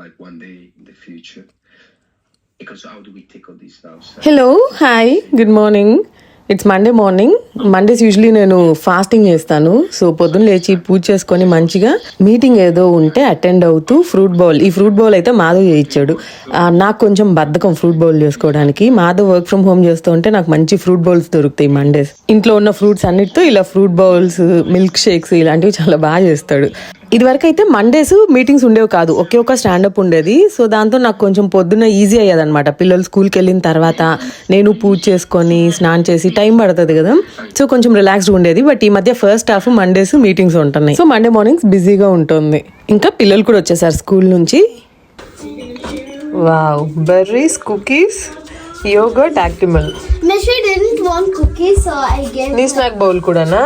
like one day in the future. Because how do we tackle this now? So hello hi good morning it's Monday morning Mondays usually నేను fasting చేస్తాను. So పొద్దున్న లేచి పూజ చేసుకొని మంచిగా meeting ఏదో ఉంటే attend అవుతూ ఫ్రూట్ బౌల్ ఈ ఫ్రూట్ బౌల్ అయితే మాధవ్ చేయించాడు. నాకు కొంచెం బద్ధకం ఫ్రూట్ బౌల్ చేసుకోవడానికి. మాధవ్ వర్క్ ఫ్రమ్ హోమ్ చేస్తూ ఉంటే నాకు మంచి ఫ్రూట్ బౌల్స్ దొరుకుతాయి మండేస్ ఇంట్లో ఉన్న ఫ్రూట్స్ అన్నిటితో ఇలా ఫ్రూట్ బౌల్స్ మిల్క్ షేక్స్ ఇలాంటివి చాలా బాగా చేస్తాడు. ఇదివరకు అయితే మండేస్ మీటింగ్స్ ఉండేవి కాదు. ఒకే ఒక స్టాండప్ ఉండేది. సో దాంతో నాకు కొంచెం పొద్దున్న ఈజీ అయ్యేదన్నమాట. పిల్లలు స్కూల్కి వెళ్ళిన తర్వాత నేను పూజ చేసుకొని స్నానం చేసి టైం పడుతుంది కదా. సో కొంచెం రిలాక్స్డ్ ఉండేది. బట్ ఈ మధ్య ఫస్ట్ హాఫ్ మండేస్ మీటింగ్స్ ఉంటున్నాయి. సో మండే మార్నింగ్స్ బిజీగా ఉంటుంది. ఇంకా పిల్లలు కూడా వచ్చేసారు స్కూల్ నుంచి. Wow berries cookies yogurt Actimel Mishri didn't want cookies, so I gave నీ స్నాక్ బౌల్ కూడానా?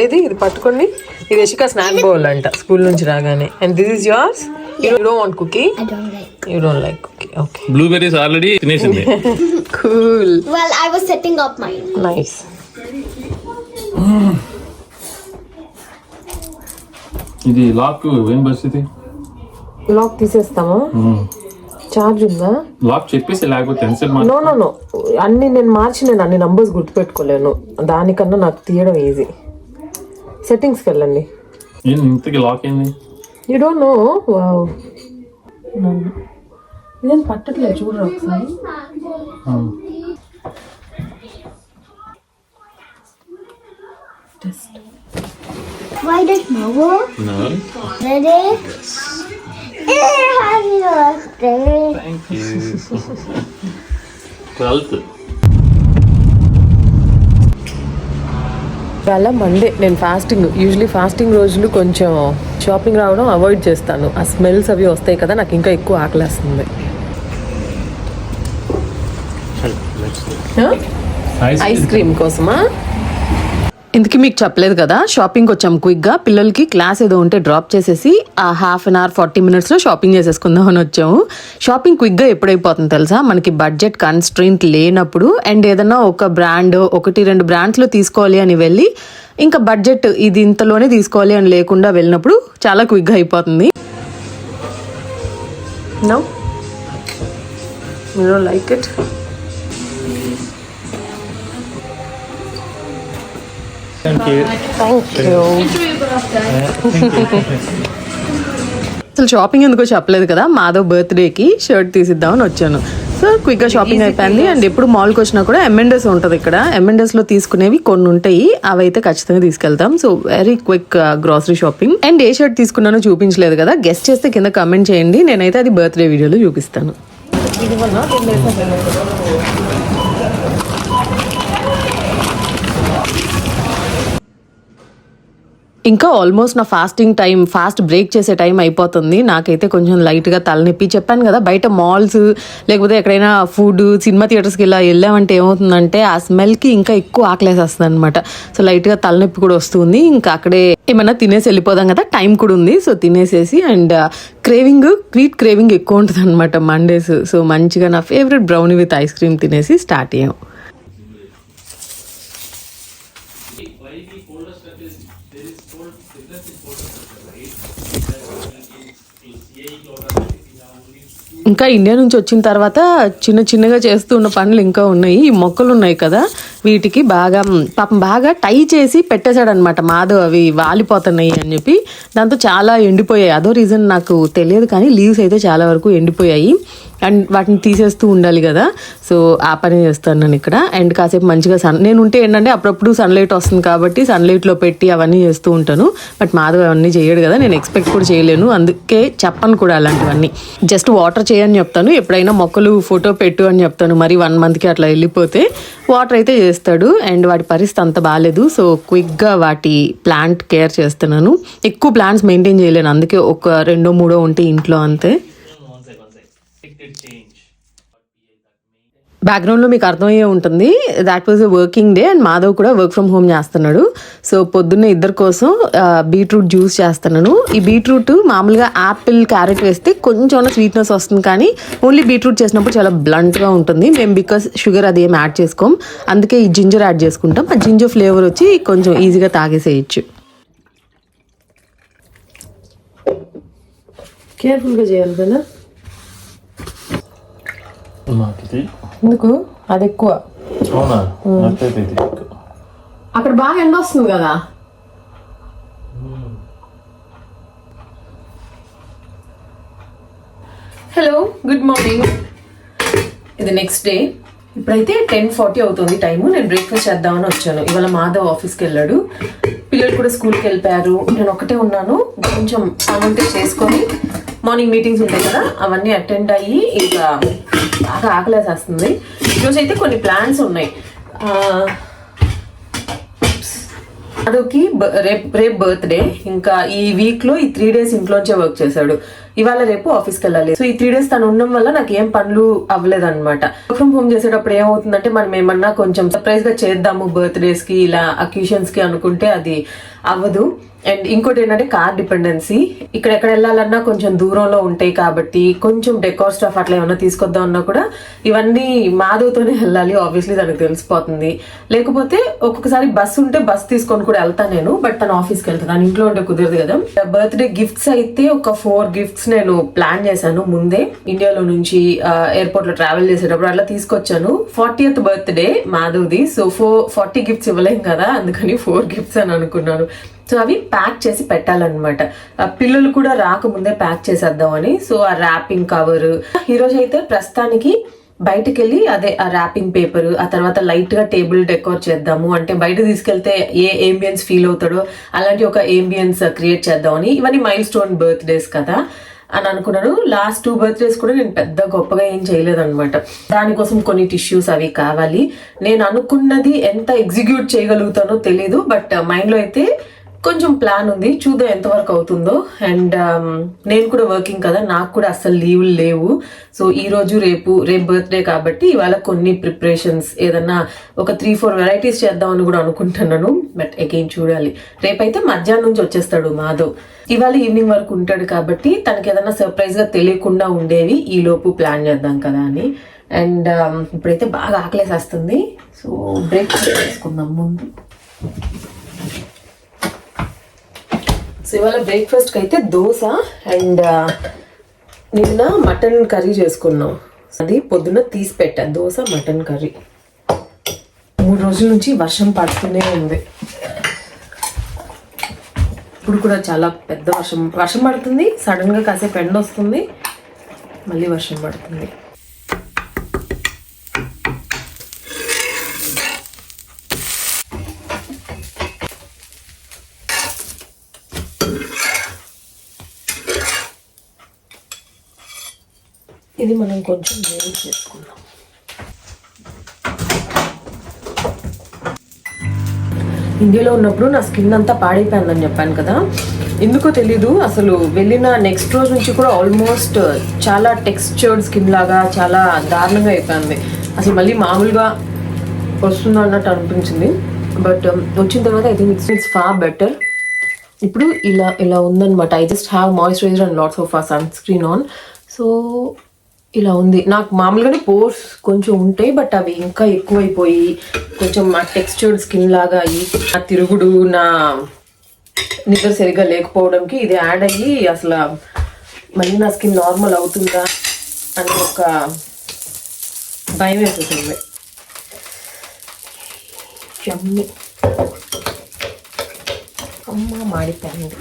ఏది? ఇది పట్టుకోండి. ఇది యశిక స్నాక్ బౌల్ అంట స్కూల్ నుంచి రాగానే. And this is yours you don't want cookie I don't like. You don't like cookie okay blueberries already తినేసింది. Cool Well, I was setting up mine. Nice ఇది లాక్ ఏం పరిస్థితి? లాక్ తీసేస్తామా? Charge ఉందా? Lock చెప్పేసి లేకపోతే నో నో నో అన్ని నేను మార్చి నేను అన్ని నంబర్స్ గుర్తుపెట్టుకోలేను. దానికన్నా నాకు తీయడం ఈజీ సెట్టింగ్స్కి వెళ్ళండి. ఇంతకి లాక్ ఏంది? యూ డోంట్ నో వావ్ ఇదేం పట్టట్లేదు చూడరు ఒకసారి. Why did Momo? Ready? Eh, happy birthday. Thank you twelfth చాలా మండే నేను ఫాస్టింగ్ యూజువలీ ఫాస్టింగ్ రోజులు కొంచెం షాపింగ్ రావడం అవాయిడ్ చేస్తాను. ఆ స్మెల్స్ అవి వస్తాయి కదా నాకు ఇంకా ఎక్కువ ఆకలేస్తుంది. ఐస్ క్రీమ్ కోసమా? ఇందుకు మీకు చెప్పలేదు కదా? షాపింగ్ వచ్చాం క్విక్గా. పిల్లలకి క్లాస్ ఏదో ఉంటే డ్రాప్ చేసేసి ఆ హాఫ్ అన్ అవర్ ఫార్టీ మినిట్స్లో షాపింగ్ చేసేసుకుందాం అని వచ్చాము. షాపింగ్ క్విక్గా ఎప్పుడైపోతుంది తెలుసా? మనకి బడ్జెట్ కన్స్ట్రెయింట్ లేనప్పుడు అండ్ ఏదైనా ఒక బ్రాండ్ ఒకటి రెండు బ్రాండ్స్లో తీసుకోవాలి అని వెళ్ళి ఇంకా బడ్జెట్ ఇది ఇంతలోనే తీసుకోవాలి అని లేకుండా వెళ్ళినప్పుడు చాలా క్విక్గా అయిపోతుంది. No you like it thank you అసలు షాపింగ్ ఎందుకో చెప్పలేదు కదా? మాధవ్ బర్త్డేకి షర్ట్ తీసిద్దామని వచ్చాను. సో క్విక్గా షాపింగ్ అయిపోయింది. అండ్ ఎప్పుడు మాల్కి వచ్చినా కూడా ఎంఎండెస్ ఉంటుంది ఇక్కడ. ఎంఎండెస్లో తీసుకునేవి కొన్ని ఉంటాయి. అవి అయితే ఖచ్చితంగా తీసుకెళ్తాం. So very quick grocery shopping and a shirt తీసుకున్నానో చూపించలేదు కదా? గెస్ట్ చేస్తే కింద కమెంట్ చేయండి. నేనైతే అది బర్త్డే వీడియోలో చూపిస్తాను. ఇంకా ఆల్మోస్ట్ నా ఫాస్టింగ్ టైం ఫాస్ట్ బ్రేక్ చేసే టైం అయిపోతుంది. నాకైతే కొంచెం లైట్గా తలనొప్పి. చెప్పాను కదా బయట మాల్స్ లేకపోతే ఎక్కడైనా ఫుడ్ సినిమా థియేటర్స్కి ఇలా వెళ్ళామంటే ఏమవుతుందంటే ఆ స్మెల్కి ఇంకా ఎక్కువ ఆకలేసేస్తుంది అనమాట సో లైట్గా తలనొప్పి కూడా వస్తుంది. ఇంకా అక్కడే ఏమైనా తినేసి వెళ్ళిపోదాం కదా టైం కూడా ఉంది. సో తినేసేసి అండ్ క్రేవింగ్ క్వీట్ క్రేవింగ్ ఎక్కువ ఉంటుంది అనమాట మండేస్ సో మంచిగా నా favourite brownie with ice cream తినేసి స్టార్ట్ అయ్యాం. ఇంకా ఇండియా నుంచి వచ్చిన తర్వాత చిన్న చిన్నగా చేస్తూ ఉన్న పనులు ఇంకా ఉన్నాయి. ఈ మొక్కలు ఉన్నాయి కదా. వీటికి బాగా పాపం బాగా టై చేసి పెట్టేశాడు అనమాట మాధవ్ అవి వాలిపోతున్నాయి అని చెప్పి. దాంతో చాలా ఎండిపోయాయి. అదో రీజన్ నాకు తెలియదు కానీ లీవ్స్ అయితే చాలా వరకు ఎండిపోయాయి. అండ్ వాటిని తీసేస్తూ ఉండాలి కదా. సో ఆ పని చేస్తాను నేను ఇక్కడ. అండ్ కాసేపు మంచిగా సన్ నేను ఉంటే ఏంటంటే అప్పుడప్పుడు సన్లైట్ వస్తుంది కాబట్టి సన్లైట్లో పెట్టి అవన్నీ చేస్తూ ఉంటాను. బట్ మాధవ్ అవన్నీ చేయడు కదా. నేను ఎక్స్పెక్ట్ కూడా చేయలేను. అందుకే చెప్పను కూడా అలాంటివన్నీ. జస్ట్ వాటర్ చేయని చెప్తాను. ఎప్పుడైనా మొక్కలు ఫోటో పెట్టు అని చెప్తాను. మరి వన్ మంత్కి అట్లా వెళ్ళిపోతే వాటర్ అయితే చేస్తాడు అండ్ వాటి పరిస్థితి అంత బాగాలేదు సో క్విక్గా వాటి ప్లాంట్ కేర్ చేస్తున్నాను. ఎక్కువ ప్లాంట్స్ మెయింటైన్ చేయలేను. అందుకే ఒక రెండో మూడో ఉంటే ఇంట్లో అంతే. బ్యాక్గ్రౌండ్లో మీకు అర్థమయ్యే ఉంటుంది. That was a working day and Madhav కూడా వర్క్ ఫ్రమ్ హోమ్ చేస్తున్నాడు. సో పొద్దున్న ఇద్దరి కోసం బీట్రూట్ జ్యూస్ చేస్తున్నాను. ఈ బీట్రూట్ మామూలుగా యాపిల్ క్యారెట్ వేస్తే కొంచెం స్వీట్నెస్ వస్తుంది కానీ ఓన్లీ బీట్రూట్ చేసినప్పుడు చాలా బ్లంట్గా ఉంటుంది. మేము బికాస్ షుగర్ అది ఏం యాడ్ చేసుకోం. అందుకే ఈ జింజర్ యాడ్ చేసుకుంటాం. ఆ జింజర్ ఫ్లేవర్ వచ్చి కొంచెం ఈజీగా తాగేసేయచ్చు. కేర్ఫుల్గా చేయాలి కదా. ఎందుకు? అది ఎక్కువ. అక్కడ బాగా ఎండ వస్తుంది కదా? హలో గుడ్ మార్నింగ్ ఇది నెక్స్ట్ డే ఇప్పుడైతే టెన్ ఫార్టీ అవుతుంది టైము. నేను బ్రేక్ఫాస్ట్ చేద్దామని వచ్చాను. ఇవాళ మాధవ్ ఆఫీస్కి వెళ్ళాడు. పిల్లలు కూడా స్కూల్కి వెళ్ళిపోయారు. నేను ఒకటే ఉన్నాను. కొంచెం పనుంటే చేసుకొని మార్నింగ్ మీటింగ్స్ ఉంటాయి కదా అవన్నీ అటెండ్ అయ్యి ఇంకా బాగా ఆకలేసేస్తుంది. ఈరోజు అయితే కొన్ని ప్లాన్స్ ఉన్నాయి. అదొకి రేపు రేపు బర్త్డే ఇంకా ఈ వీక్లో ఈ త్రీ డేస్ ఇంట్లోంచే వర్క్ చేశాడు. ఇవాళ రేపు ఆఫీస్కి వెళ్ళాలి సో ఈ త్రీ డేస్ తను ఉండడం వల్ల నాకు ఏం పనులు అవ్వలేదన్నమాట. వర్క్ ఫ్రమ్ హోమ్ చేసేటప్పుడు ఏమవుతుందంటే మనం ఏమన్నా కొంచెం సర్ప్రైజ్గా చేద్దాము బర్త్డేస్కి ఇలా అక్యూషన్స్కి అనుకుంటే అది అవ్వదు. అండ్ ఇంకోటి ఏంటంటే కార్ డిపెండెన్సీ ఇక్కడ ఎక్కడ వెళ్ళాలన్నా కొంచెం దూరంలో ఉంటాయి కాబట్టి కొంచెం డెకోర్ స్టాఫ్ అట్లా ఏమన్నా తీసుకొద్దాం అన్నా కూడా ఇవన్నీ మాధవ్తోనే వెళ్ళాలి ఆబ్వియస్లీ తనకు తెలిసిపోతుంది. లేకపోతే ఒక్కొక్కసారి బస్ ఉంటే బస్ తీసుకొని కూడా వెళ్తాను నేను బట్ తన ఆఫీస్కి వెళ్తాను. ఇంట్లో ఉంటే కుదరదు కదా. బర్త్డే గిఫ్ట్స్ అయితే ఒక ఫోర్ గిఫ్ట్స్ నేను ప్లాన్ చేశాను ముందే. ఇండియాలో నుంచి ఎయిర్పోర్ట్లో ట్రావెల్ చేసేటప్పుడు అట్లా తీసుకొచ్చాను. ఫార్టీయత్ బర్త్డే మాధవ్ది. సో ఫోర్ ఫార్టీ గిఫ్ట్స్ ఇవ్వలేం కదా అందుకని ఫోర్ గిఫ్ట్స్ అని అనుకున్నాను. సో అవి ప్యాక్ చేసి పెట్టాలన్నమాట. పిల్లలు కూడా రాకముందే ప్యాక్ చేసేద్దామని సో ఆ ర్యాపింగ్ కవర్ ఈరోజు అయితే ప్రస్తుతానికి బయటకు వెళ్ళి అదే ఆ ర్యాపింగ్ పేపర్ ఆ తర్వాత లైట్గా టేబుల్ డెకోర్ చేద్దాము. అంటే బయట తీసుకెళ్తే ఏ ఏంబియన్స్ ఫీల్ అవుతాడో అలాంటి ఒక ఏంబియన్స్ క్రియేట్ చేద్దామని ఇవన్నీ మైల్ స్టోన్ బర్త్డేస్ కదా అని అనుకున్నాను లాస్ట్ టూ బర్త్డేస్ కూడా నేను పెద్ద గొప్పగా ఏం చేయలేదన్నమాట. దానికోసం కొన్ని టిష్యూస్ అవి కావాలి. నేను అనుకున్నది ఎంత ఎగ్జిక్యూట్ చేయగలుగుతానో తెలీదు. బట్ మైండ్లో అయితే కొంచెం ప్లాన్ ఉంది చూద్దాం ఎంతవరకు అవుతుందో. అండ్ um, నేను కూడా వర్కింగ్ కదా నాకు కూడా అసలు లీవులు లేవు. సో ఈ రోజు రేపు రేపు బర్త్డే కాబట్టి ఇవాళ కొన్ని ప్రిపరేషన్స్ ఏదన్నా ఒక త్రీ ఫోర్ వెరైటీస్ చేద్దామని కూడా అనుకుంటున్నాను. బట్ అగైన్ చూడాలి. రేపైతే మధ్యాహ్నం నుంచి వచ్చేస్తాడు మాధవ్. ఇవాళ ఈవినింగ్ వరకు ఉంటాడు కాబట్టి తనకి ఏదైనా సర్ప్రైజ్గా తెలియకుండా ఉండేవి ఈ లోపు ప్లాన్ చేద్దాం కదా అని. అండ్ um, ఇప్పుడైతే బాగా ఆకలేసేస్తుంది. సో బ్రేక్ఫాస్ట్ చేసుకుందాం ముందు. సో ఇవాళ బ్రేక్ఫాస్ట్కి అయితే దోశ అండ్ నిన్న మటన్ కర్రీ చేసుకున్నాం. అది పొద్దున్న తీసి పెట్టా దోశ మటన్ కర్రీ. మూడు రోజుల నుంచి వర్షం పడుతూనే ఉంది. ఇప్పుడు కూడా చాలా పెద్ద వర్షం. వర్షం పడుతుంది సడన్గా కాసేపు ఎండ వస్తుంది మళ్ళీ వర్షం పడుతుంది. ఇది మనం కొంచెం వేడి చేసుకుందాం. ఇండియాలో ఉన్నప్పుడు నా స్కిన్ అంతా పాడైపోయిందని చెప్పాను కదా. ఎందుకో తెలీదు అసలు వెళ్ళిన నెక్స్ట్ రోజు నుంచి కూడా ఆల్మోస్ట్ చాలా టెక్స్చర్డ్ స్కిన్ లాగా చాలా దారుణంగా అయిపోయింది. అసలు మళ్ళీ మామూలుగా వస్తుందో అన్నట్టు అనిపించింది. బట్ um, వచ్చిన తర్వాత I think it's it's far better ఇప్పుడు ఇలా ఇలా ఉందన్నమాట. I just have moisturiser and lots of uh sunscreen on so ఇలా ఉంది. నాకు మామూలుగానే పోర్స్ కొంచెం ఉంటాయి బట్ అవి ఇంకా ఎక్కువైపోయి కొంచెం ఆ టెక్స్చర్డ్ స్కిన్ లాగా అయ్యి నా తిరుగుడు నా నిద్ర సరిగ్గా లేకపోవడంకి ఇది యాడ్ అయ్యి అసలు మళ్ళీ నా స్కిన్ నార్మల్ అవుతుందా అని ఒక భయం వేసేసింది చమ్మి అమ్మ మాడిపోయింది.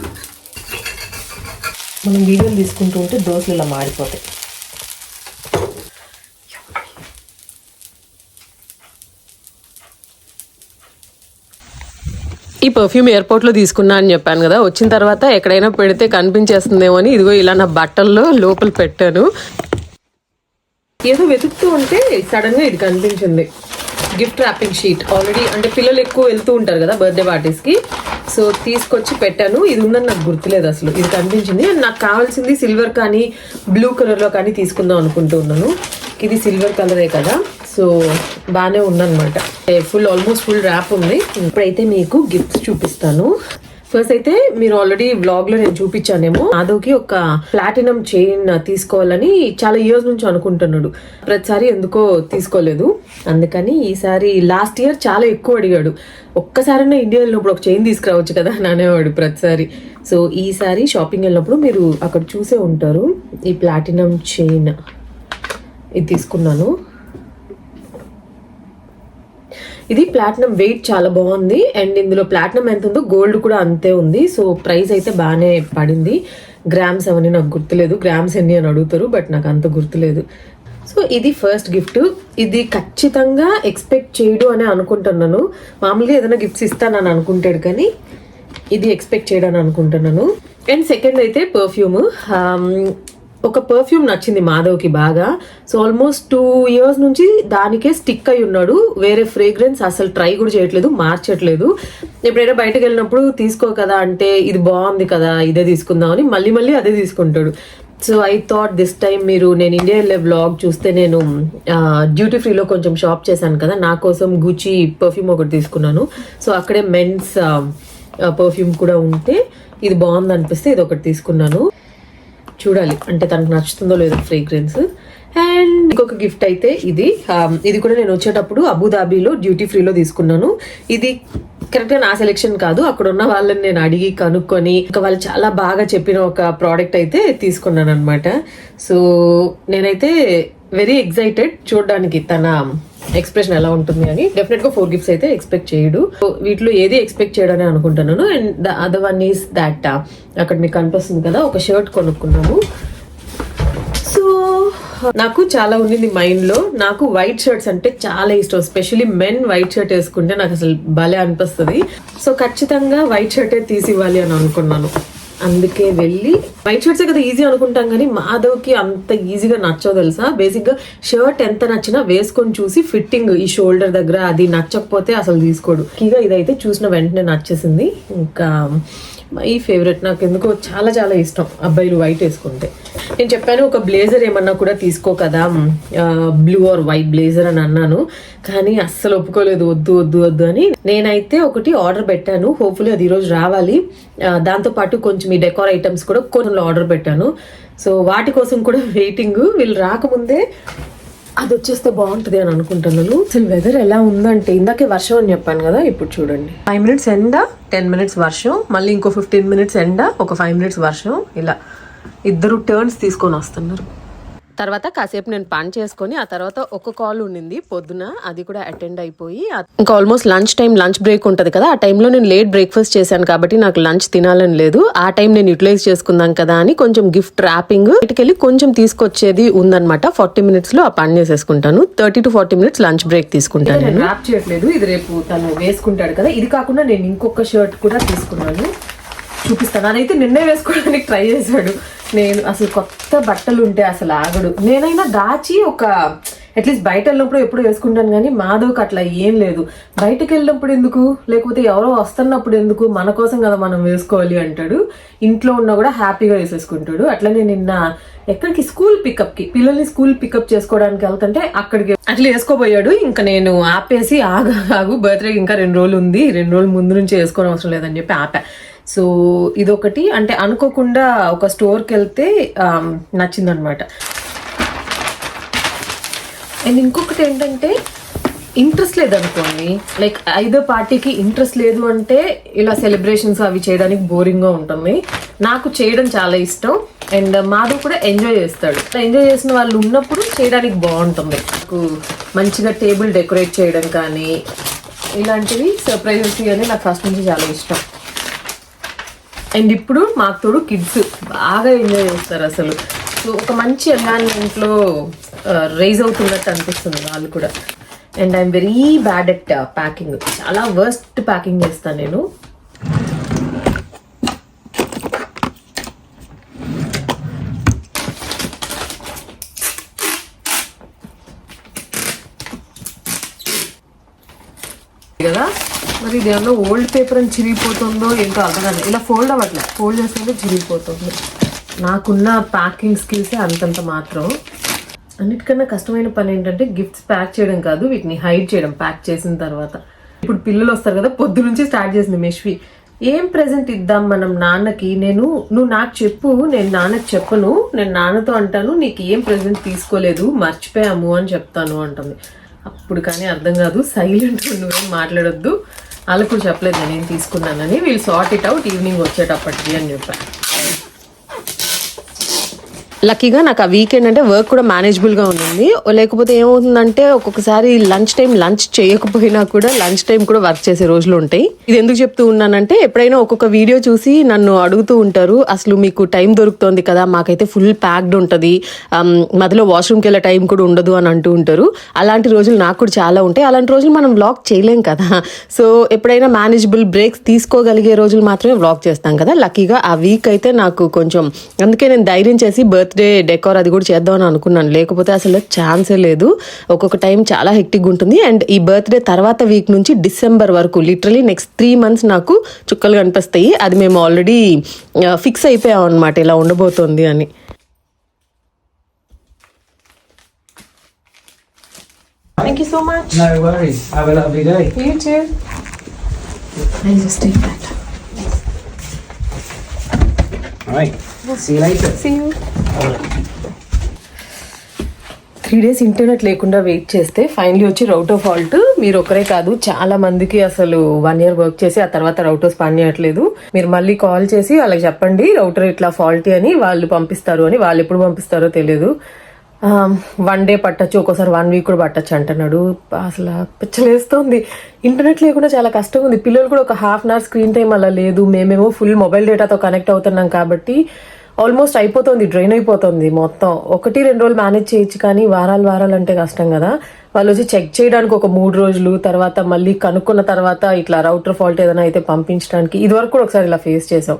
మనం వీడియోలు తీసుకుంటూ ఉంటే దోశలు ఇలా మాడిపోతాయి. ఈ పర్ఫ్యూమ్ ఎయిర్పోర్ట్లో తీసుకున్నా అని చెప్పాను కదా. వచ్చిన తర్వాత ఎక్కడైనా పెడితే కనిపించేస్తుందేమో అని ఇదిగో ఇలా నా బట్టల్లో లోపల పెట్టాను. ఏదో వెతుకుతూ ఉంటే సడన్గా ఇది కనిపించింది. గిఫ్ట్ ర్యాపింగ్ షీట్ ఆల్రెడీ అంటే పిల్లలు ఎక్కువ వెళ్తూ ఉంటారు కదా బర్త్డే పార్టీస్కి. సో తీసుకొచ్చి పెట్టాను. ఇది ఉందని నాకు గుర్తులేదు అసలు. ఇది కనిపించింది. అండ్ నాకు కావాల్సింది సిల్వర్ కానీ బ్లూ కలర్లో కానీ తీసుకుందాం అనుకుంటూ ఉన్నాను. ఇది సిల్వర్ కలరే కదా. సో బాగానే ఉందన్నమాట. ఫుల్ ఆల్మోస్ట్ ఫుల్ ర్యాప్ ఉంది. ఇప్పుడైతే మీకు గిఫ్ట్స్ చూపిస్తాను. ఫస్ట్ అయితే మీరు ఆల్రెడీ బ్లాగ్లో నేను చూపించానేమో. మాధవ్కి ఒక ప్లాటినం చైన్ తీసుకోవాలని చాలా ఇయర్స్ నుంచి అనుకుంటున్నాడు. ప్రతిసారి ఎందుకో తీసుకోలేదు. అందుకని ఈసారి లాస్ట్ ఇయర్ చాలా ఎక్కువ అడిగాడు. ఒక్కసారైనా ఇండియా వెళ్ళినప్పుడు ఒక చైన్ తీసుకురావచ్చు కదా అని అనేవాడు ప్రతిసారి. సో ఈసారి షాపింగ్ వెళ్ళినప్పుడు మీరు అక్కడ చూసే ఉంటారు. ఈ ప్లాటినం చైన్ ఇది తీసుకున్నాను. ఇది ప్లాటినం వెయిట్ చాలా బాగుంది. అండ్ ఇందులో ప్లాటినం ఎంత ఉందో గోల్డ్ కూడా అంతే ఉంది. సో ప్రైస్ అయితే బాగానే పడింది. గ్రామ్స్ అవన్నీ నాకు గుర్తులేదు. గ్రామ్స్ ఎన్ని అని అడుగుతారు బట్ నాకు అంత గుర్తులేదు. సో ఇది ఫస్ట్ గిఫ్ట్ ఇది ఖచ్చితంగా ఎక్స్పెక్ట్ చేయడు అని అనుకుంటున్నాను. మామూలుగా ఏదైనా గిఫ్ట్స్ ఇస్తానని అనుకుంటాడు కానీ ఇది ఎక్స్పెక్ట్ చేయడని అనుకుంటున్నాను. అండ్ సెకండ్ అయితే పర్ఫ్యూమ్ ఒక పర్ఫ్యూమ్ నచ్చింది మాధవ్కి బాగా. సో ఆల్మోస్ట్ టూ ఇయర్స్ నుంచి దానికే స్టిక్ అయి ఉన్నాడు. వేరే ఫ్రేగ్రెన్స్ అసలు ట్రై కూడా చేయట్లేదు మార్చట్లేదు. ఎప్పుడైనా బయటకు వెళ్ళినప్పుడు తీసుకో కదా అంటే ఇది బాగుంది కదా ఇదే తీసుకుందామని మళ్ళీ మళ్ళీ అదే తీసుకుంటాడు. So I thought this time మీరు నేను ఇండియా వెళ్ళే బ్లాగ్ చూస్తే నేను డ్యూటీ ఫ్రీలో కొంచెం షాప్ చేశాను కదా నా కోసం గుచి పర్ఫ్యూమ్ ఒకటి తీసుకున్నాను. సో అక్కడే మెన్స్ పర్ఫ్యూమ్ కూడా ఉంటే ఇది బాగుంది అనిపిస్తే ఇది ఒకటి తీసుకున్నాను. చూడాలి. అంటే తనకు నచ్చుతుందో లేదో ఫ్రేగ్రెన్స్ అండ్ ఇంకొక గిఫ్ట్ అయితే ఇది. Um, ఇది కూడా నేను వచ్చేటప్పుడు అబుదాబీలో డ్యూటీ ఫ్రీలో తీసుకున్నాను. ఇది కరెక్ట్గా నా సెలెక్షన్ కాదు. అక్కడ ఉన్న వాళ్ళని నేను అడిగి కనుక్కొని ఇంకా వాళ్ళు చాలా బాగా చెప్పిన ఒక ప్రోడక్ట్ అయితే తీసుకున్నాను అనమాట సో నేనైతే వెరీ ఎక్సైటెడ్ చూడడానికి తన ఎక్స్ప్రెషన్ ఎలా ఉంటుంది అని. డెఫినెట్గా ఫోర్ గిఫ్ట్స్ అయితే ఎక్స్పెక్ట్ చేయడు. వీటిలో ఏది ఎక్స్పెక్ట్ చేయడని అనుకుంటున్నాను. And the other one is that అక్కడ మీకు కనిపిస్తుంది కదా ఒక షర్ట్ కొనుక్కున్నాము. సో నాకు చాలా ఉండింది మైండ్లో. నాకు వైట్ షర్ట్స్ అంటే చాలా ఇష్టం. స్పెషలీ మెన్ వైట్ షర్ట్ వేసుకుంటే నాకు అసలు భలే అనిపిస్తుంది. సో ఖచ్చితంగా వైట్ షర్టే తీసి ఇవ్వాలి అని అనుకున్నాను. అందుకే వెళ్ళి వైట్ షర్ట్స్ కదా ఈజీ అనుకుంటాం కానీ మాధవ్కి అంత ఈజీగా నచ్చో తెలుసా? బేసిక్గా షర్ట్ ఎంత నచ్చినా వేసుకొని చూసి ఫిట్టింగ్ ఈ షోల్డర్ దగ్గర అది నచ్చకపోతే అసలు తీసుకోడు. ఇక ఇదైతే చూసిన వెంటనే నచ్చేసింది. ఇంకా మై ఫేవరెట్ నాకు ఎందుకో చాలా చాలా ఇష్టం అబ్బాయిలు వైట్ వేసుకుంటే. నేను చెప్పాను ఒక బ్లేజర్ ఏమన్నా కూడా తీసుకో కదా బ్లూ ఆర్ వైట్ బ్లేజర్ అని అన్నాను. కానీ అస్సలు ఒప్పుకోలేదు వద్దు వద్దు వద్దు అని. నేనైతే ఒకటి ఆర్డర్ పెట్టాను. హోప్ఫుల్లీ అది ఈరోజు రావాలి. దాంతోపాటు దాంతో పాటు కొంచెం ఈ డెకోర్ ఐటమ్స్ కూడా కొన్ని ఆర్డర్ పెట్టాను. సో వాటి కోసం కూడా వెయిటింగ్ వీళ్ళు రాకముందే అది వచ్చేస్తే బాగుంటుంది అని అనుకుంటున్నాను అసలు వెదర్ ఎలా ఉందంటే ఇందాకే వర్షం అని చెప్పాను కదా ఇప్పుడు చూడండి. ఫైవ్ మినిట్స్ ఎండ టెన్ మినిట్స్ వర్షం మళ్ళీ ఇంకో ఫిఫ్టీన్ మినిట్స్ ఎండ ఒక ఫైవ్ మినిట్స్ వర్షం ఇలా. ఇద్దరు టర్న్స్ తీసుకొని వస్తున్నారు. తర్వాత కాసేపు నేను పని చేసుకొని ఆ తర్వాత ఒక కాల్ ఉండింది పొద్దున అది కూడా అటెండ్ అయిపోయి ఇంకా almost lunch time lunch break ఉంటుంది కదా ఆ టైంలో నేను లేట్ బ్రేక్ఫాస్ట్ చేశాను కాబట్టి నాకు లంచ్ తినాలని లేదు. ఆ టైం నేను యూటిలైజ్ చేసుకుందాం కదా అని కొంచెం గిఫ్ట్ ర్యాపింగ్ ఇటుకెళ్ళి కొంచెం తీసుకొచ్చేది ఉందన్నమాట. ఫార్టీ మినిట్స్లో ఆ పని చేసేసుకుంటాను. Thirty to forty minutes lunch break తీసుకుంటాను నేను. ర్యాప్ చేయట్లేదు. ఇది రేపు తను వేసుకుంటాడు కదా. ఇది కాకుండా నేను ఇంకొక షర్ట్ కూడా తీసుకున్నాను. చూపిస్తాను. అదైతే నిన్నే వేసుకోవడానికి ట్రై చేశాడు. నేను అసలు కొత్త బట్టలు ఉంటే అసలు ఆగడు. నేనైనా దాచి ఒక అట్లీస్ట్ బయట వెళ్ళినప్పుడు ఎప్పుడు వేసుకుంటాను కానీ మాధవ్కి అట్లా ఏం లేదు. బయటకు వెళ్ళినప్పుడు ఎందుకు? లేకపోతే ఎవరో వస్తున్నప్పుడు ఎందుకు? మన కోసం కదా మనం వేసుకోవాలి అంటాడు. ఇంట్లో ఉన్నా కూడా హ్యాపీగా వేసేసుకుంటాడు. అట్లనే నిన్న ఎక్కడికి? స్కూల్ పికప్కి. పిల్లల్ని స్కూల్ పికప్ చేసుకోవడానికి వెళ్తుంటే అక్కడికి అట్లా వేసుకోబోయాడు. ఇంకా నేను ఆపేసి ఆగు ఆగు బర్త్డే ఇంకా రెండు రోజులు ఉంది. రెండు రోజులు ముందు నుంచి వేసుకోవడం అవసరం లేదని చెప్పి ఆపా. సో ఇదొకటి. అంటే అనుకోకుండా ఒక స్టోర్కి వెళ్తే నచ్చిందనమాట. అండ్ ఇంకొకటి ఏంటంటే ఇంట్రెస్ట్ లేదనుకోండి. లైక్ ఐదో పార్టీకి ఇంట్రెస్ట్ లేదు అంటే ఇలా సెలబ్రేషన్స్ అవి చేయడానికి బోరింగ్గా ఉంటుంది. నాకు చేయడం చాలా ఇష్టం. అండ్ మాధవ్ కూడా ఎంజాయ్ చేస్తాడు. ఎంజాయ్ చేసిన వాళ్ళు ఉన్నప్పుడు చేయడానికి బాగుంటుంది. నాకు మంచిగా టేబుల్ డెకరేట్ చేయడం కానీ ఇలాంటివి సర్ప్రైజెస్ అని నాకు ఫస్ట్ నుంచి చాలా ఇష్టం. అండ్ ఇప్పుడు మాకు తోడు కిడ్స్ బాగా ఎంజాయ్ చేస్తారు అసలు. సో ఒక మంచి ఎన్వైరన్మెంట్లో రైజ్ అవుతున్నట్టు అనిపిస్తుంది వాళ్ళు కూడా. And I'm very bad at packing చాలా వర్స్ట్ ప్యాకింగ్ చేస్తాను నేను కదా మరి ఇది ఏమన్నా ఓల్డ్ పేపర్ అని చిరిగిపోతుందో ఏంటో అర్థం కాదు. ఇలా ఫోల్డ్ అవ్వట్లే. ఫోల్డ్ చేస్తుంటే చిరిగిపోతుంది. నాకున్న ప్యాకింగ్ స్కిల్స్ అంతంత మాత్రం. అన్నిటికన్నా కష్టమైన పని ఏంటంటే గిఫ్ట్స్ ప్యాక్ చేయడం కాదు వీటిని హైడ్ చేయడం ప్యాక్ చేసిన తర్వాత. ఇప్పుడు పిల్లలు వస్తారు కదా పొద్దు నుంచి స్టార్ట్ చేసింది మెష్వి. ఏం ప్రెజెంట్ ఇద్దాం మనం నాన్నకి? నేను నువ్వు నాకు చెప్పు నేను నాన్నకి చెప్పను నేను నాన్నతో అంటాను నీకు ఏం ప్రెజెంట్ తీసుకోలేదు మర్చిపోయాము అని చెప్తాను అంటుంది. అప్పుడు కానీ అర్థం కాదు సైలెంట్ నువ్వేం మాట్లాడొద్దు. వాళ్ళకు కూడా చెప్పలేదు నేను తీసుకున్నానని. వీళ్ళు సార్ట్ ఇట్ అవుట్ ఈవినింగ్ వచ్చేటప్పటికి అని చెప్పాను లక్కీగా నాకు ఆ వీకెండ్ అంటే వర్క్ కూడా మేనేజబుల్గా ఉంది లేకపోతే ఏమవుతుందంటే ఒక్కొక్కసారి లంచ్ టైం లంచ్ చేయకపోయినా కూడా లంచ్ టైం కూడా వర్క్ చేసే రోజులు ఉంటాయి. ఇది ఎందుకు చెప్తూ ఉన్నానంటే ఎప్పుడైనా ఒక్కొక్క వీడియో చూసి నన్ను అడుగుతూ ఉంటారు అసలు మీకు టైం దొరుకుతోంది కదా మాకైతే ఫుల్ ప్యాక్డ్ ఉంటుంది. మధ్యలో వాష్రూమ్కి వెళ్ళే టైం కూడా ఉండదు అని అంటూ ఉంటారు. అలాంటి రోజులు నాకు కూడా చాలా ఉంటాయి. అలాంటి రోజులు మనం వ్లాగ్ చేయలేం కదా. సో ఎప్పుడైనా మేనేజబుల్ బ్రేక్స్ తీసుకోగలిగే రోజులు మాత్రమే వ్లాగ్ చేస్తాం కదా. లక్కీగా ఆ వీక్ అయితే నాకు కొంచెం అందుకే నేను ధైర్యం చేసి బర్త్ బర్త్డే డెకోర్ అది కూడా చేద్దామని అనుకున్నాను లేకపోతే అసలు ఛాన్సే లేదు ఒక్కొక్క టైం చాలా హెక్టిక్ ఉంటుంది అండ్ ఈ బర్త్డే తర్వాత వీక్ నుంచి డిసెంబర్ వరకు లిటరలీ నెక్స్ట్ త్రీ మంత్స్ నాకు చుక్కలు కనిపిస్తాయి అది మేము ఆల్రెడీ ఫిక్స్ అయిపోయాం అనమాట ఇలా ఉండబోతోంది అని thank you so much No worries. Have a lovely day. You too. I just take that. All right. See you. later. See you. Three days internet లేకుండా వెయిట్ చేస్తే ఫైనలీ వచ్చి రౌటర్ ఫాల్ట్ మీరు ఒక్కరే కాదు చాలా మందికి అసలు వన్ ఇయర్ వర్క్ చేసి ఆ తర్వాత రౌటర్స్ పనిచేయట్లేదు మీరు మళ్ళీ కాల్ చేసి వాళ్ళకి చెప్పండి రౌటర్ ఇట్లా ఫాల్టీ అని వాళ్ళు పంపిస్తారు అని వాళ్ళు ఎప్పుడు పంపిస్తారో తెలియదు. వన్ డే పట్టచ్చు ఒక్కోసారి వన్ వీక్ కూడా పట్టచ్చు అంటున్నాడు. అసలు పిచ్చలేస్తోంది ఇంటర్నెట్ లేకుండా చాలా కష్టంగా ఉంది. పిల్లలు కూడా ఒక half an hour screen time అలా లేదు. మేమేమో ఫుల్ మొబైల్ డేటాతో కనెక్ట్ అవుతున్నాం కాబట్టి ఆల్మోస్ట్ అయిపోతుంది డ్రైన్ అయిపోతుంది మొత్తం. ఒకటి రెండు రోజులు మేనేజ్ చేయొచ్చు కానీ వారాలు వారాలు అంటే కష్టం కదా. వాళ్ళు వచ్చి చెక్ చేయడానికి ఒక మూడు రోజులు తర్వాత మళ్ళీ కనుక్కున్న తర్వాత ఇట్లా రౌటర్ ఫాల్ట్ ఏదైనా అయితే పంపించడానికి ఇదివరకు కూడా ఒకసారి ఇలా ఫేస్ చేసాం.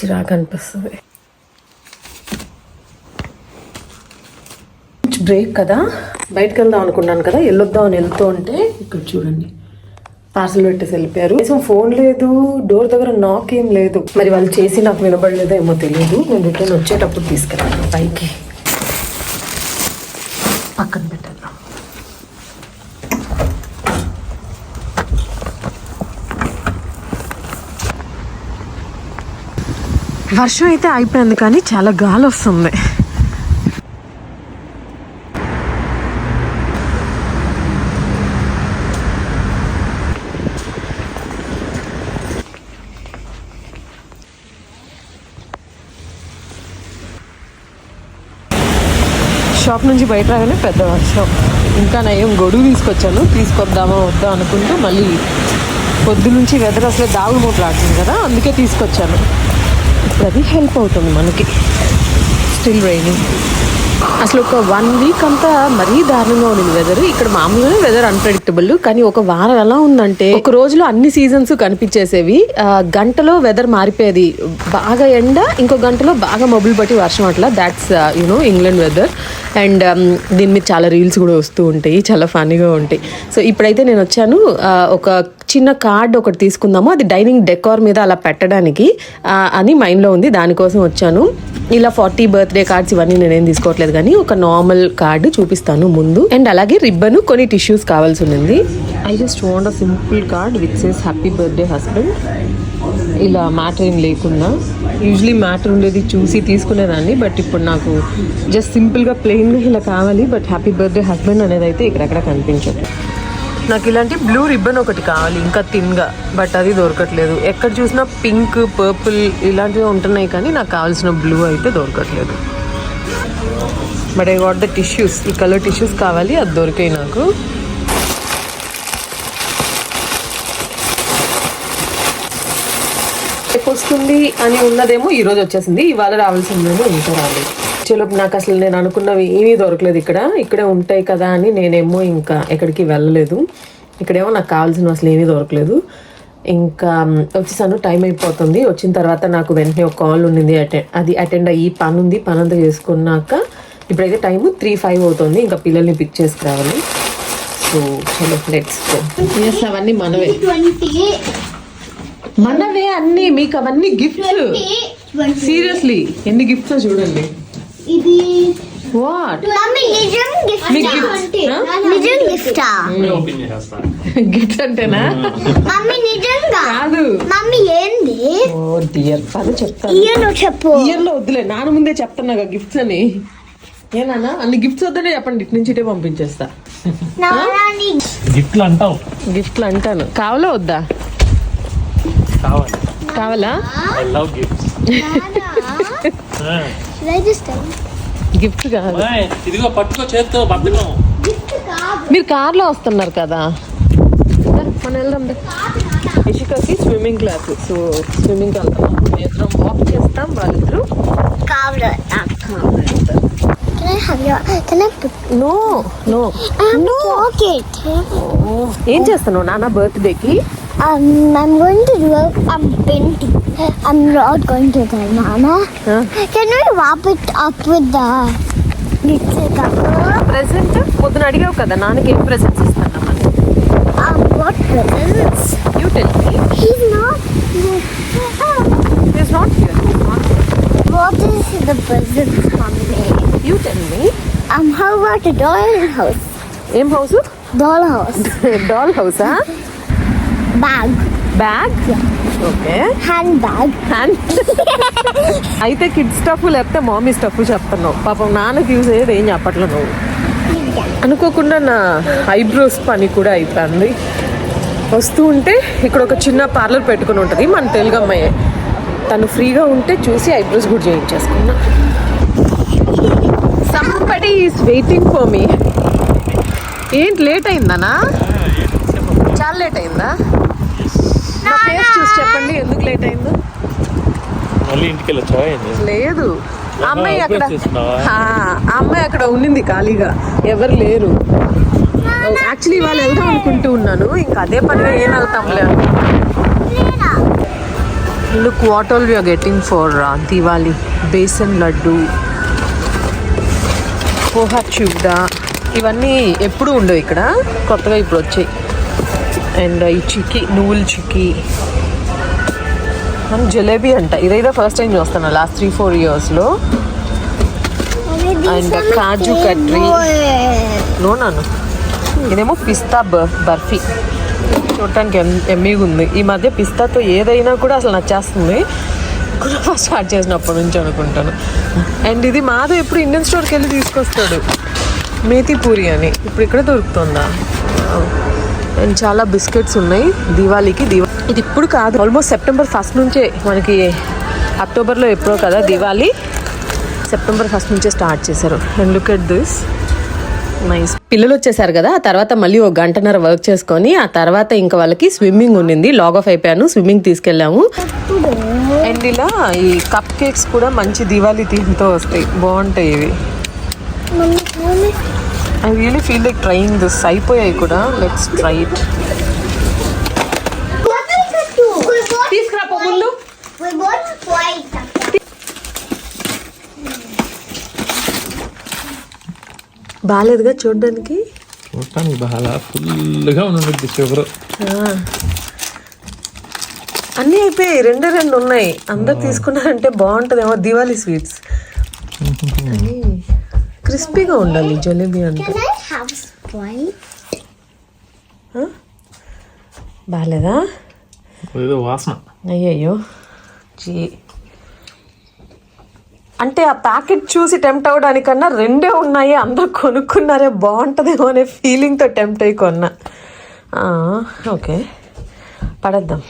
చిరాకు అనిపిస్తుంది. బ్రేక్ కదా. బయటకు వెళ్దాం అనుకున్నాను కదా వెళ్ళొద్దాం అని వెళ్తూ ఉంటే ఇక్కడ చూడండి. పార్సల్ పెట్టేసి వెళ్ళిపోయారు. కనీసం ఫోన్ లేదు డోర్ దగ్గర నాక్ ఏం లేదు. మరి వాళ్ళు చేసి నాకు వినబడలేదో ఏమో తెలియదు నేను రిటర్న్ వచ్చేటప్పుడు తీసుకెళ్ళాను పైకి. పక్కన పెట్టేద్దాం. వర్షం అయితే అయిపోయింది కానీ చాలా గాలి వస్తుంది. షాప్ నుంచి బయట రాగానే పెద్ద వర్షం ఇంకా నయం గొడుగు తీసుకొచ్చాను తీసుకొద్దామా వద్దా అనుకుంటూ మళ్ళీ పొద్దు నుంచి వెదర్ అసలు దాగుడు మూటలాడుతుంది కదా అందుకే తీసుకొచ్చాను. ఇప్పుడు అది హెల్ప్ అవుతుంది మనకి. స్టిల్ రైనింగ్ అసలు ఒక వన్ వీక్ అంతా మరీ దారుణంగా ఉంది వెదర్ ఇక్కడ మామూలుగానే వెదర్ అన్ప్రెడిక్టబుల్ కానీ ఒక వారం ఎలా ఉందంటే ఒక రోజులో అన్ని సీజన్స్ కనిపించేసేవి. గంటలో వెదర్ మారిపోయేది. బాగా ఎండ ఇంకో గంటలో బాగా మబ్బులు పట్టి వర్షం అట్లా. That's you know England weather and దీని మీద చాలా రీల్స్ కూడా వస్తూ ఉంటాయి. చాలా ఫన్నీగా ఉంటాయి. సో ఇప్పుడైతే నేను వచ్చాను. ఒక చిన్న కార్డ్ ఒకటి తీసుకుందాము. అది డైనింగ్ డెకార్ మీద అలా పెట్టడానికి అని మైండ్లో ఉంది. దానికోసం వచ్చాను. ఇలా ఫార్టీ బర్త్డే కార్డ్స్ ఇవన్నీ నేనేం తీసుకోవట్లేదు కానీ ఒక నార్మల్ కార్డు చూపిస్తాను ముందు. అండ్ అలాగే రిబ్బన్ కొన్ని టిష్యూస్ కావాల్సి ఉంది I just want a simple card with says happy birthday husband ఇలా మ్యాటర్ ఏం లేకుండా యూజువలీ మ్యాటర్ ఉండేది చూసి తీసుకునేదాన్ని బట్ ఇప్పుడు నాకు జస్ట్ సింపుల్గా ప్లెయిన్గా ఇలా కావాలి బట్ హ్యాపీ బర్త్డే హస్బెండ్ అనేది అయితే ఇక్కడెక్కడ కనిపించదు. నాకు ఇలాంటి బ్లూ రిబ్బన్ ఒకటి కావాలి ఇంకా థిన్గా బట్ అది దొరకట్లేదు. ఎక్కడ చూసినా పింక్ పర్పుల్ ఇలాంటివి ఉంటున్నాయి కానీ నాకు కావాల్సిన బ్లూ అయితే దొరకట్లేదు. But I what the tissues ఈ కలర్ టిష్యూస్ కావాలి అది దొరికాయి నాకు. వస్తుంది అని ఉన్నదేమో ఈరోజు వచ్చేసింది. ఇవాళ రావాల్సిందేమో ఇంకా రాలేదు. చలో నాకు అసలు నేను అనుకున్నవి ఏమీ దొరకలేదు ఇక్కడ. ఇక్కడే ఉంటాయి కదా అని నేనేమో ఇంకా ఎక్కడికి వెళ్ళలేదు. ఇక్కడేమో నాకు కావాల్సిన అసలు ఏమీ దొరకలేదు. ఇంకా వచ్చేసాను టైం అయిపోతుంది. వచ్చిన తర్వాత నాకు వెంటనే ఒక కాల్ ఉండింది అటెండ్ అది అటెండ్ అయ్యి పని ఉంది పని అంతా చేసుకున్నాక ఇప్పుడైతే టైం త్రీ ఫైవ్ అవుతుంది. ఇంకా పిల్లల్ని పిక్ చేసుకురావాలి. సో చలో లెట్స్ ఎస్ అవన్నీ మనవే. మనవే అన్ని మీకు అవన్నీ గిఫ్ట్స్. సీరియస్లీ ఎన్ని గిఫ్ట్స్ చూడండి. ఇది వాట్? మమ్మీ నిజం గిఫ్ట్? నిజం గిఫ్టా? గిఫ్ట్స్ అంటేనా? మమ్మీ నిజంగా? కాదు. మమ్మీ ఏంది? ఓ డియర్ పని చెప్తాను. నువ్వు చెప్పు. ఇయర్లో వద్దులే నాన్న ముందే చెప్తున్నా గిఫ్ట్స్ అని ఏనా అన్ని గిఫ్ట్స్ వద్దనే చెప్పండి ఇటు నుంచి ఇటే పంపించేస్తా. గిఫ్ట్లు అంటావు. గిఫ్ట్లు అంటాను. కావాలా వద్దా? కావాలి. కావాలా? ఐ లవ్ గిఫ్ట్స్ గిఫ్ట్ కాదు. ఇదిగో పట్టుకో చేత్తో బద్దకం మీరు కార్లో వస్తున్నారు కదా. మనం వెళ్దాం. ఇషికకి స్విమ్మింగ్ క్లాస్ సో స్విమ్మింగ్ వెళ్తాం ఇద్దరం వాక్ చేస్తాం వాళ్ళిద్దరు. put? No no pocket. ఏం చేస్తున్నావు నాన్న బర్త్డేకి Um, I'm going to do. A, I'm painting. I'm not going to tell Mama. Huh? Can we wrap it up with the little cover? Present పొద్దున అడిగావు కదా నాన్నకి ఏం ప్రెసెంట్స్ ఇస్తానమ్మని Um, what presents? You tell me He's not. Is not here What is the presents, Mommy? You tell me Um, how about a doll house? ఏం house Doll house. Doll హౌసా Bag. Bag? Okay. Handbag. Hand అయితే kid stuff లేకపోతే మామీ stuff చెప్తున్నావు. పాపం నాన్నకి use అయ్యేది ఏం చెప్పట్లే నువ్వు. అనుకోకుండా నా ఐబ్రోస్ పని కూడా అయిపోయింది. వస్తూ ఉంటే ఇక్కడ ఒక చిన్న పార్లర్ పెట్టుకుని ఉంటుంది మన తెలుగు అమ్మాయి తను ఫ్రీగా ఉంటే చూసి ఐబ్రోస్ కూడా చేయించేసుకున్నా. Somebody is waiting for me ఏంటి లేట్ అయిందనా చాలా లేట్ అయిందా? ఫేస్ చూసి చెప్పండి ఎందుకు లేట్ అయిందో. మళ్ళీ ఇంటికి వెళ్ళొచ్చా? లేదు. అమ్మాయి అక్కడ అమ్మాయి అక్కడ ఉండింది ఖాళీగా. ఎవరు లేరు. యాక్చువల్లీ వాళ్ళు వెళ్దాం అనుకుంటూ ఉన్నాను. ఇంకా అదే పనిగా ఏం వెళ్తాంలే. Look what all we are getting for Diwali besan laddu poha chuda ఇవన్నీ ఎప్పుడు ఉండవు ఇక్కడ. కొత్తగా ఇప్పుడు వచ్చాయి. అండ్ ఈ చిక్కీ నువ్వుల చిక్కీ. అండ్ జలేబీ అంట. ఇదైతే ఫస్ట్ టైం చూస్తాను లాస్ట్ త్రీ ఫోర్ ఇయర్స్లో And the Kaju Katri. No నాను ఇదేమో పిస్తా బర్ బర్ఫీ. చూడటానికి ఎమ్ ఎమ్మీగా ఉంది. ఈ మధ్య పిస్తాతో ఏదైనా కూడా అసలు నచ్చేస్తుంది. కులఫా స్టార్ట్ చేసినప్పటి నుంచి అనుకుంటాను. అండ్ ఇది మాధవ్ ఎప్పుడు ఇండియన్ స్టోర్కి వెళ్ళి తీసుకొస్తాడు. మేతి పూరి అని. ఇప్పుడు ఇక్కడ దొరుకుతుందా? అండ్ చాలా బిస్కెట్స్ ఉన్నాయి. దివాళీకి దివా ఇది ఇప్పుడు కాదు ఆల్మోస్ట్ సెప్టెంబర్ ఫస్ట్ నుంచే మనకి అక్టోబర్లో ఎప్పుడో కదా దివాళీ. సెప్టెంబర్ ఫస్ట్ నుంచే స్టార్ట్ చేశారు. And look at this nice పిల్లలు వచ్చేసారు కదా ఆ తర్వాత మళ్ళీ ఒక గంటన్నర వర్క్ చేసుకొని ఆ తర్వాత ఇంకా వాళ్ళకి స్విమ్మింగ్ ఉండింది. లాగ్ ఆఫ్ అయిపోయాను స్విమ్మింగ్ తీసుకెళ్ళాము. అండ్ ఇలా ఈ కప్ కేక్స్ కూడా మంచి దివాళీ థీమ్తో వస్తాయి. బాగుంటాయి ఇవి. I really feel like trying this అయిపోయాయి కూడా. లెట్స్ ట్రై ఇట్ ముందు. బాగాలేదుగా చూడడానికి? చూడటానికి బాగా ఫుల్గా ఉండండి షుగర్ అన్నీ అయిపోయాయి. రెండే రెండు ఉన్నాయి. అందరు తీసుకున్నారంటే బాగుంటుందేమో. దివాళీ స్వీట్స్. క్రిస్పీగా ఉండాలి జలేబీ అంటే? బాగాలేదా ఏదో వాసన. అయ్యయ్యో. జీ అంటే ఆ ప్యాకెట్ చూసి టెంప్ట్ అవ్వడానికన్నా రెండే ఉన్నాయి అందరూ కొనుక్కున్నారే బాగుంటుందేమో అనే ఫీలింగ్తో టెంప్ట్ అయ్యి కొన్నా. ఓకే. పడేద్దాం.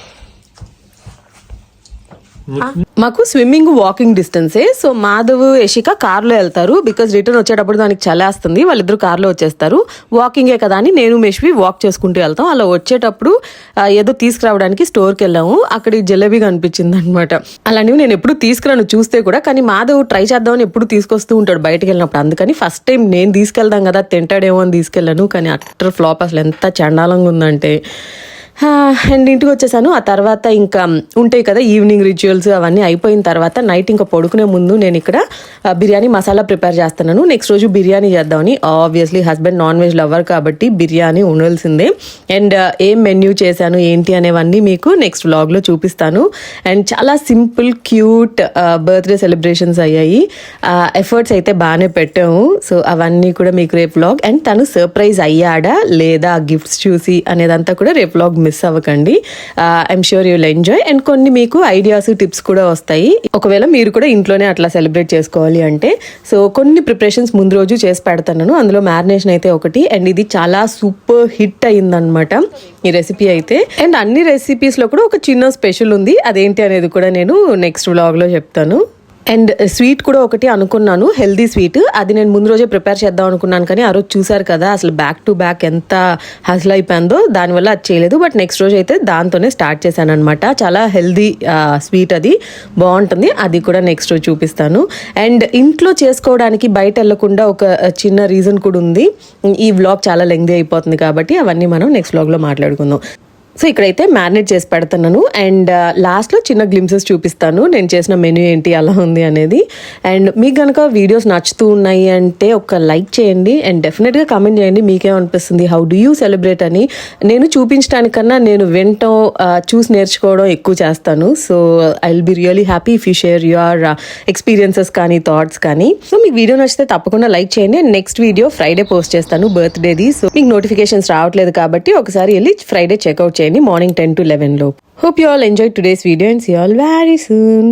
మాకు స్విమ్మింగ్ వాకింగ్ డిస్టెన్సే. సో మాధవ్ యశిక కార్లో వెళ్తారు. బికాజ్ రిటర్న్ వచ్చేటప్పుడు దానికి చలేస్తుంది. వాళ్ళిద్దరు కార్లో వచ్చేస్తారు. వాకింగే కదా అని నేను మెష్వి వాక్ చేసుకుంటూ వెళ్తాం. అలా వచ్చేటప్పుడు ఏదో తీసుకురావడానికి స్టోర్కి వెళ్ళాము. అక్కడ ఈ జలేబీ కనిపించింది అనమాట అలాంటివి నేను ఎప్పుడు తీసుకురాను చూస్తే కూడా. కానీ మాధవ్ ట్రై చేద్దామని ఎప్పుడు తీసుకొస్తూ ఉంటాడు బయటకు వెళ్ళినప్పుడు. అందుకని ఫస్ట్ టైం నేను తీసుకెళ్దాం కదా తింటాడేమో అని తీసుకెళ్ళాను. కానీ అట్టర్ ఫ్లాప్ అసలు ఎంత చండాలంగా ఉందంటే. అండ్ ఇంటికి వచ్చేసాను. ఆ తర్వాత ఇంకా ఉంటాయి కదా ఈవినింగ్ రిచువల్స్ అవన్నీ అయిపోయిన తర్వాత నైట్ ఇంకా పడుకునే ముందు నేను ఇక్కడ బిర్యానీ మసాలా ప్రిపేర్ చేస్తున్నాను. నెక్స్ట్ రోజు బిర్యానీ చేద్దామని. Obviously husband non veg lover కాబట్టి బిర్యానీ ఉండాల్సిందే. అండ్ ఏం మెన్యూ చేశాను ఏంటి అనేవన్నీ మీకు నెక్స్ట్ వ్లాగ్లో చూపిస్తాను. అండ్ చాలా సింపుల్ క్యూట్ బర్త్డే సెలబ్రేషన్స్ అయ్యాయి. ఎఫర్ట్స్ అయితే బాగానే పెట్టాము. సో అవన్నీ కూడా మీకు రేపు వ్లాగ్ అండ్ తను సర్ప్రైజ్ అయ్యాడా లేదా గిఫ్ట్స్ చూసి అనేదంతా కూడా రేపు వ్లాగ్ మిస్ అవ్వకండి. I'm sure you'll enjoy and కొన్ని మీకు ఐడియాస్ టిప్స్ కూడా వస్తాయి. ఒకవేళ మీరు కూడా ఇంట్లోనే అట్లా సెలబ్రేట్ చేసుకోవాలి అంటే సో కొన్ని ప్రిపరేషన్స్ ముందు రోజు చేసి పెడతాను అందులో మ్యారినేషన్ అయితే ఒకటి. అండ్ ఇది చాలా సూపర్ హిట్ అయిందనమాట ఈ రెసిపీ అయితే. అండ్ అన్ని రెసిపీస్లో కూడా ఒక చిన్న స్పెషల్ ఉంది. అదేంటి అనేది కూడా నేను నెక్స్ట్ వ్లాగ్లో చెప్తాను. అండ్ స్వీట్ కూడా ఒకటి అనుకున్నాను హెల్దీ స్వీట్. అది నేను ముందు రోజే ప్రిపేర్ చేద్దాం అనుకున్నాను కానీ ఆ రోజు చూసారు కదా అసలు బ్యాక్ టు బ్యాక్ ఎంత హసల్ అయిపోయిందో దానివల్ల అది చేయలేదు. బట్ నెక్స్ట్ రోజు అయితే దాంతోనే స్టార్ట్ చేశాను అనమాట చాలా హెల్దీ స్వీట్ అది. బాగుంటుంది. అది కూడా నెక్స్ట్ రోజు చూపిస్తాను. అండ్ ఇంట్లో చేసుకోవడానికి బయట వెళ్ళకుండా ఒక చిన్న రీజన్ కూడా ఉంది. ఈ వ్లాగ్ చాలా లెంగ్దీ అయిపోతుంది కాబట్టి అవన్నీ మనం నెక్స్ట్ వ్లాగ్లో మాట్లాడుకుందాం. సో ఇక్కడైతే మ్యారినేట్ చేసి పెడుతున్నాను. అండ్ లాస్ట్లో చిన్న గ్లిమ్సెస్ చూపిస్తాను. నేను చేసిన మెనూ ఏంటి అలా ఉంది అనేది. అండ్ మీకు కనుక వీడియోస్ నచ్చుతూ ఉన్నాయి అంటే ఒక లైక్ చేయండి. అండ్ డెఫినెట్గా కామెంట్ చేయండి. మీకేమనిపిస్తుంది? హౌ డూ యూ సెలబ్రేట్ అని. నేను చూపించడానికన్నా నేను వినటం చూసి నేర్చుకోవడం ఎక్కువ చేస్తాను. So I will be really happy if you share your experiences కానీ థాట్స్ కానీ. సో మీకు వీడియో నచ్చితే తప్పకుండా లైక్ చేయండి. And next video Friday post చేస్తాను బర్త్డేది. సో మీకు నోటిఫికేషన్స్ రావట్లేదు కాబట్టి ఒకసారి వెళ్ళి ఫ్రైడే చెక్అవుట్ చేయండి morning ten to లెవెన్లో hope you all enjoy today's video and see all very soon